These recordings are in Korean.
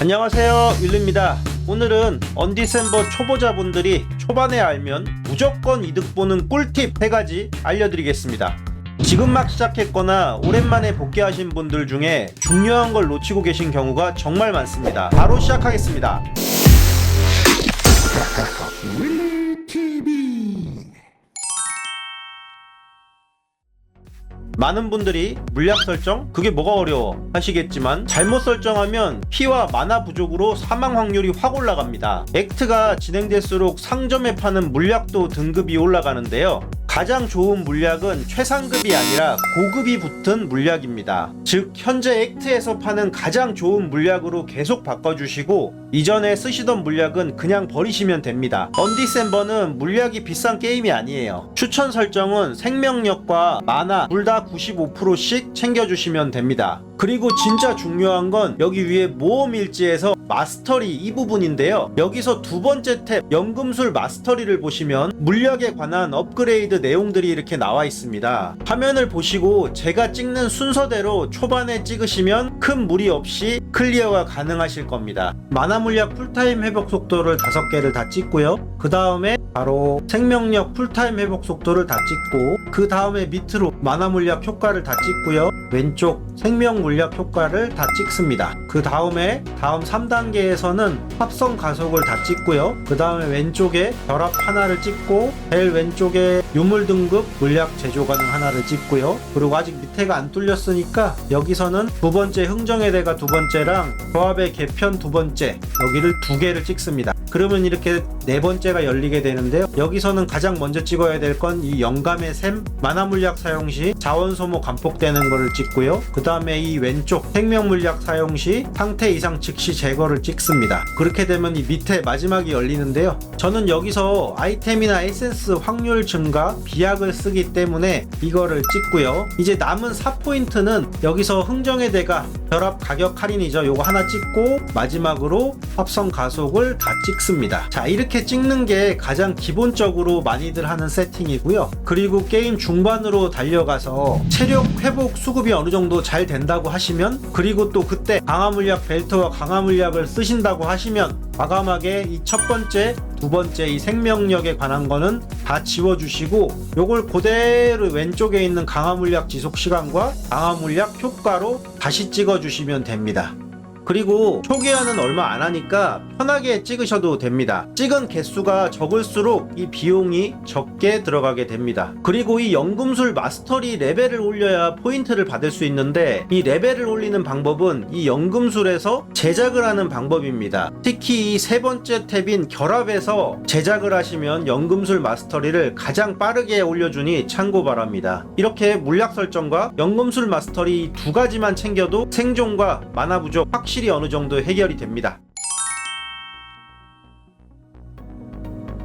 안녕하세요. 윌리입니다. 오늘은 언디셈버 초보자분들이 초반에 알면 무조건 이득 보는 꿀팁 3가지 알려드리겠습니다. 지금 막 시작했거나 오랜만에 복귀하신 분들 중에 중요한 걸 놓치고 계신 경우가 정말 많습니다. 바로 시작하겠습니다 많은 분들이 물약 설정? 그게 뭐가 어려워? 하시겠지만 잘못 설정하면 피와 마나 부족으로 사망 확률이 확 올라갑니다. 액트가 진행될수록 상점에 파는 물약도 등급이 올라가는데요. 가장 좋은 물약은 최상급이 아니라 고급이 붙은 물약입니다. 즉 현재 액트에서 파는 가장 좋은 물약으로 계속 바꿔주시고 이전에 쓰시던 물약은 그냥 버리시면 됩니다. 언디셈버는 물약이 비싼 게임이 아니에요. 추천 설정은 생명력과 마나 둘다 95%씩 챙겨주시면 됩니다. 그리고 진짜 중요한 건 여기 위에 모험 일지에서 마스터리 이 부분인데요. 여기서 두 번째 탭 연금술 마스터리를 보시면 물약에 관한 업그레이드 내용들이 이렇게 나와 있습니다. 화면을 보시고 제가 찍는 순서대로 초반에 찍으시면 큰 무리 없이 클리어가 가능하실 겁니다. 마나 물약 풀타임 회복 속도를 5개를 다 찍고요. 그 다음에 바로 생명력 풀타임 회복 속도를 다 찍고 그 다음에 밑으로 마나 물약 효과를 다 찍고요. 왼쪽 생명 물약 효과를 다 찍습니다. 그 다음에 다음 3단 계에서는 합성 가속을 다 찍고요. 그 다음에 왼쪽에 결합 하나를 찍고 제일 왼쪽에 유물 등급 물약 제조 가능 하나를 찍고요. 그리고 아직 밑에가 안 뚫렸으니까 여기서는 두 번째 흥정의 대가 두 번째랑 조합의 개편 두 번째 여기를 두 개를 찍습니다. 그러면 이렇게 네 번째가 열리게 되는데요. 여기서는 가장 먼저 찍어야 될 건 이 영감의 샘 만화 물약 사용 시 자원 소모 감폭되는 거를 찍고요. 그 다음에 이 왼쪽 생명 물약 사용 시 상태 이상 즉시 제거 를 찍습니다. 그렇게 되면 이 밑에 마지막이 열리는데요. 저는 여기서 아이템이나 에센스 확률 증가 비약을 쓰기 때문에 이거를 찍고요. 이제 남은 4포인트는 여기서 흥정의 대가 결합 가격 할인이죠. 요거 하나 찍고 마지막으로 합성 가속을 다 찍습니다. 자, 이렇게 찍는 게 가장 기본적으로 많이들 하는 세팅이고요. 그리고 게임 중반으로 달려가서 체력 회복 수급이 어느 정도 잘 된다고 하시면 그리고 또 그때 강화 물약 벨트와 강화 물약을 쓰신다고 하시면 과감하게 이 첫 번째, 두 번째 이 생명력에 관한 거는 다 지워주시고 요걸 그대로 왼쪽에 있는 강화 물약 지속 시간과 강화 물약 효과로 다시 찍어주시면 됩니다. 그리고 초기화는 얼마 안 하니까 편하게 찍으셔도 됩니다. 찍은 개수가 적을수록 이 비용이 적게 들어가게 됩니다. 그리고 이 연금술 마스터리 레벨을 올려야 포인트를 받을 수 있는데 이 레벨을 올리는 방법은 이 연금술에서 제작을 하는 방법입니다. 특히 이 세 번째 탭인 결합에서 제작을 하시면 연금술 마스터리를 가장 빠르게 올려주니 참고 바랍니다. 이렇게 물약 설정과 연금술 마스터리 두 가지만 챙겨도 생존과 만화 부족 확실히 어느 정도 해결이 됩니다.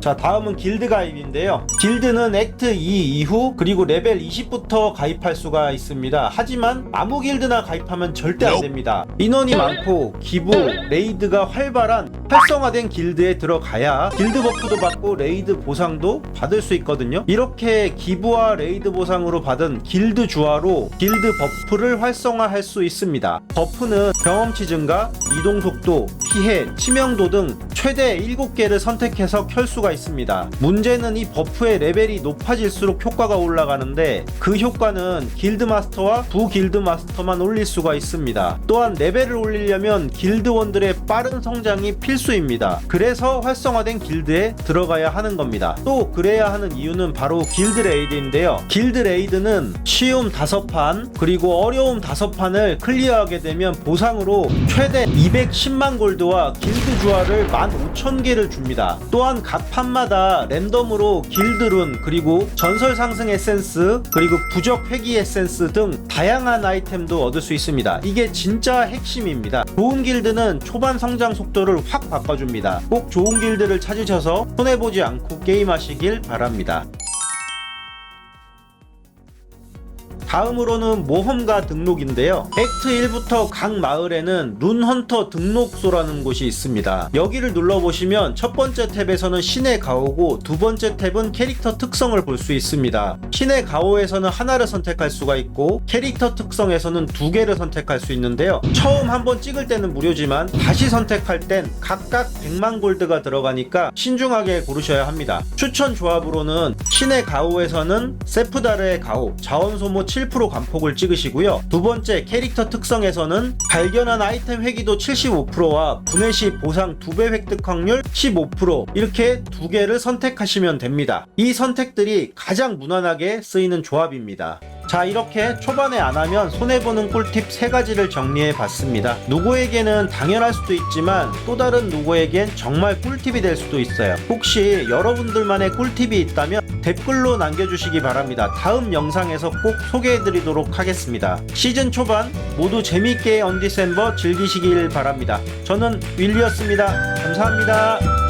자 다음은 길드 가입인데요. 길드는 액트 2 이후 그리고 레벨 20부터 가입할 수가 있습니다. 하지만 아무 길드나 가입하면 절대 안 됩니다. 인원이 많고 기부 레이드가 활발한 활성화된 길드에 들어가야 길드 버프도 받고 레이드 보상도 받을 수 있거든요. 이렇게 기부와 레이드 보상으로 받은 길드 주화로 길드 버프를 활성화할 수 있습니다. 버프는 경험치 증가 이동 속도 피해 치명도 등 최대 7개를 선택해서 켤 수가 있습니다. 문제는 이 버프의 레벨이 높아질수록 효과가 올라가는데 그 효과는 길드마스터와 부길드마스터만 올릴 수가 있습니다. 또한 레벨을 올리려면 길드원들의 빠른 성장이 필수입니다. 그래서 활성화된 길드에 들어가야 하는 겁니다. 또 그래야 하는 이유는 바로 길드 레이드인데요. 길드 레이드는 쉬움 5판 그리고 어려움 5판을 클리어하게 되면 보상으로 최대 210만 골드 와 길드 주화를 15,000개를 줍니다. 또한 각 판마다 랜덤으로 길드룬 그리고 전설 상승 에센스 그리고 부적 회기 에센스 등 다양한 아이템도 얻을 수 있습니다. 이게 진짜 핵심입니다. 좋은 길드는 초반 성장 속도를 확 바꿔줍니다. 꼭 좋은 길드를 찾으셔서 손해보지 않고 게임하시길 바랍니다. 다음으로는 모험가 등록인데요. 액트 1부터 각 마을에는 룬헌터 등록소라는 곳이 있습니다. 여기를 눌러보시면 첫 번째 탭에서는 신의 가오고 두 번째 탭은 캐릭터 특성을 볼 수 있습니다. 신의 가오에서는 하나를 선택할 수가 있고 캐릭터 특성에서는 두 개를 선택할 수 있는데요. 처음 한번 찍을 때는 무료지만 다시 선택할 땐 각각 100만 골드가 들어가니까 신중하게 고르셔야 합니다. 추천 조합으로는 신의 가오에서는 세프다르의 가오 자원 소모 7% 감폭을 찍으시고요. 두 번째 캐릭터 특성에서는 발견한 아이템 회기도 75%와 분해 시 보상 2배 획득 확률 15% 이렇게 두 개를 선택하시면 됩니다. 이 선택들이 가장 무난하게 쓰이는 조합입니다. 자 이렇게 초반에 안 하면 손해보는 꿀팁 세가지를 정리해 봤습니다. 누구에게는 당연할 수도 있지만 또 다른 누구에겐 정말 꿀팁이 될 수도 있어요. 혹시 여러분들만의 꿀팁이 있다면 댓글로 남겨주시기 바랍니다. 다음 영상에서 꼭 소개해 드리도록 하겠습니다. 시즌 초반 모두 재밌게 언디셈버 즐기시길 바랍니다. 저는 윌리였습니다. 감사합니다